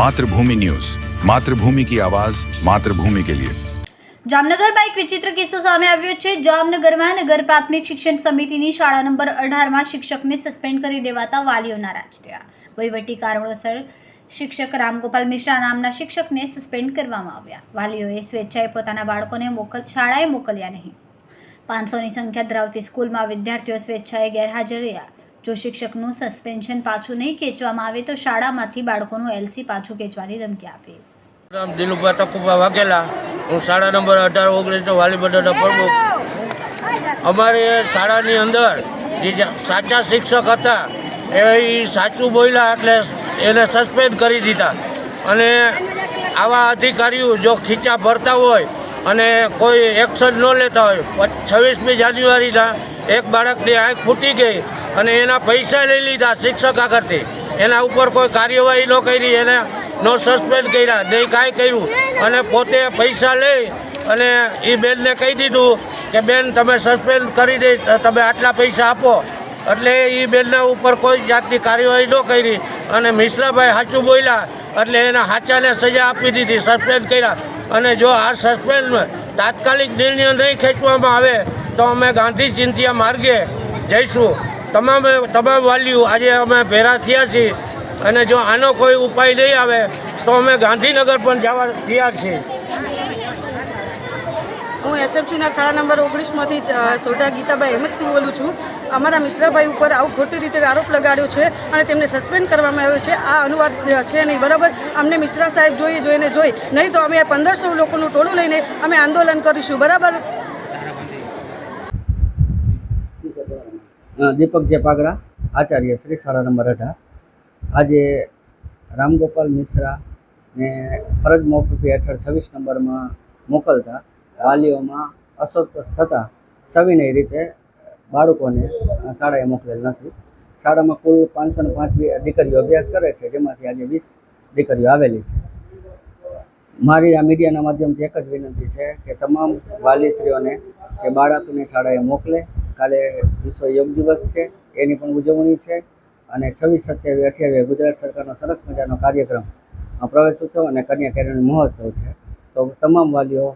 Mathrubhumi news Mathrubhumi કી આવાજ માતૃભૂમિ કે લિયે જામનગરમાં એક વિચિત્ર કિસ્સો સામે આવ્યો છે. જામનગરમાં નગર પ્રાથમિક શિક્ષણ સમિતિની શાળા નંબર અઢારમાં શિક્ષકને સસ્પેન્ડ કરી દેવાતા વાલીઓ નારાજ થયા. વહીવટી કારણોસર શિક્ષક રામગોપાલ મિશ્રા નામના શિક્ષકને સસ્પેન્ડ કરવામાં આવ્યા. વાલીઓએ સ્વેચ્છાએ પોતાના બાળકોને મોકલ, શાળાએ મોકલ્યા નહીં. પાંચસોની સંખ્યા ધરાવતી સ્કૂલમાં વિદ્યાર્થીઓ સ્વેચ્છાએ ગેરહાજર રહ્યા. જો શિક્ષકનું સસ્પેન્શન પાછું નહીં ખેંચવામાં આવે તો શાળામાંથી બાળકોનું એલસી પાછું ખેંચવાની ધમકી આપી. નામ દિલુભા તકુભા વાઘેલા. હું શાળા નંબર અઢાર ઓગણીસનો વાલી મંડળનો પ્રમુખ. અમારી શાળાની અંદર જે સાચા શિક્ષક હતા, એ સાચું બોલ્યા એટલે એને સસ્પેન્ડ કરી દીધા. અને આવા અધિકારીઓ જો ખીચા ભરતા હોય અને કોઈ એક્શન ન લેતા હોય છવ્વીસમી જાન્યુઆરીના એક બાળકની આંખ ફૂટી ગઈ અને એના પૈસા લઈ લીધા શિક્ષક આગળથી. એના ઉપર કોઈ કાર્યવાહી ન કરી, એને નો સસ્પેન્ડ કર્યા, નહીં કાંઈ કર્યું. અને પોતે પૈસા લઈ અને એ બેનને કહી દીધું કે, બેન, તમે સસ્પેન્ડ કરી દઈ તમે આટલા પૈસા આપો. એટલે એ બેનના ઉપર કોઈ જાતની કાર્યવાહી ન કરી. અને મિશ્રાભાઈ સાચું બોલ્યા, એટલે એના સાચાને સજા આપી દીધી સસ્પેન્ડ કર્યા. અને જો આ સસ્પેન્ડ તાત્કાલિક નિર્ણય નહીં ખેંચવામાં આવે, તો અમે ગાંધી ચિંતિયા માર્ગે જઈશું. તમામ તમામ વાલીઓ આજે અમે ભેરા થયા છીએ અને જો આનો કોઈ ઉપાય નહીં આવે તો અમે ગાંધીનગર પણ જવા તૈયાર છીએ. હું એસએફસીના શાળા નંબર ઓગણીસમાંથી સોઢા ગીતાભાઈ હેમંતસિંહ બોલું છું. અમારા મિશ્રાભાઈ ઉપર આવું ખોટી રીતે આરોપ લગાડ્યો છે અને તેમને સસ્પેન્ડ કરવામાં આવ્યો છે. આ અનુવાદ છે નહીં, બરાબર? અમને મિશ્રા સાહેબ જોઈએ, જોઈને જોઈ. નહીં તો અમે પંદરસો લોકોનું ટોળું લઈને અમે આંદોલન કરીશું, બરાબર? દીપક જે પાગડા આચાર્ય શ્રી શાળા નંબર અઢાર. આજે રામગોપાલ મિશ્રા ને ફરજ મોકૂફી હેઠળ છવ્વીસ નંબરમાં મોકલતા વાલીઓમાં અસંતોષ થતાં સવિનય રીતે બાળકોને શાળાએ મોકલેલ નથી. શાળામાં કુલ પાંચસો ને પાંચ દીકરીઓ અભ્યાસ કરે છે, જેમાંથી આજે વીસ દીકરીઓ આવેલી છે. મારી આ મીડિયાના માધ્યમથી એક જ વિનંતી છે કે તમામ વાલીશ્રીઓને કે બાળકને શાળાએ મોકલે કાલે વિશ્વ યોગ દિવસ છે એની પણ ઉજવણી છે અને છવ્વીસ સત્યાવીસ અઠ્યાવીસ ગુજરાત સરકારનો સરસ મજાનો કાર્યક્રમ પ્રવેશ ઉત્સવ અને કન્યા કેળવણી મહોત્સવ છે. તો તમામ વાલીઓ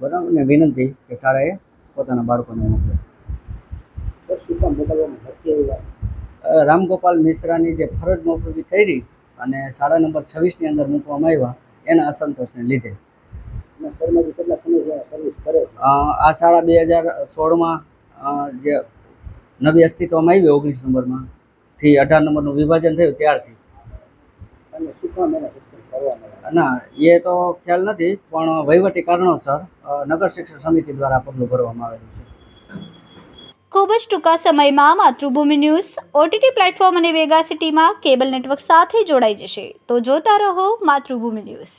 બરાબરને વિનંતી કે શાળાએ પોતાના બાળકોને મોકલે. રામગોપાલ મિશ્રાની જે ફરજ મોકલવી કરી અને શાળા નંબર છવ્વીસની અંદર મૂકવામાં આવ્યા એના અસંતોષને લીધે. આ શાળા બે હજાર સોળમાં જે નવી અસ્તિત્વમાં આવી ઓગણીસ નંબરમાં થી અઢાર નંબરનું વિભાજન થયું ત્યારથી. ના એ તો ખ્યાલ નથી પણ વહીવટી કારણોસર નગર શિક્ષણ સમિતિ દ્વારા પગલું ભરવામાં આવેલું છે. ખૂબ જ ટૂંકા સમયમાં માતૃભૂમિ ન્યૂઝ ઓટીટી પ્લેટફોર્મ અને વેગા સિટીમાં કેબલ નેટવર્ક સાથે જોડાઈ જશે. તો જોતા રહો માતૃભૂમિ ન્યૂઝ.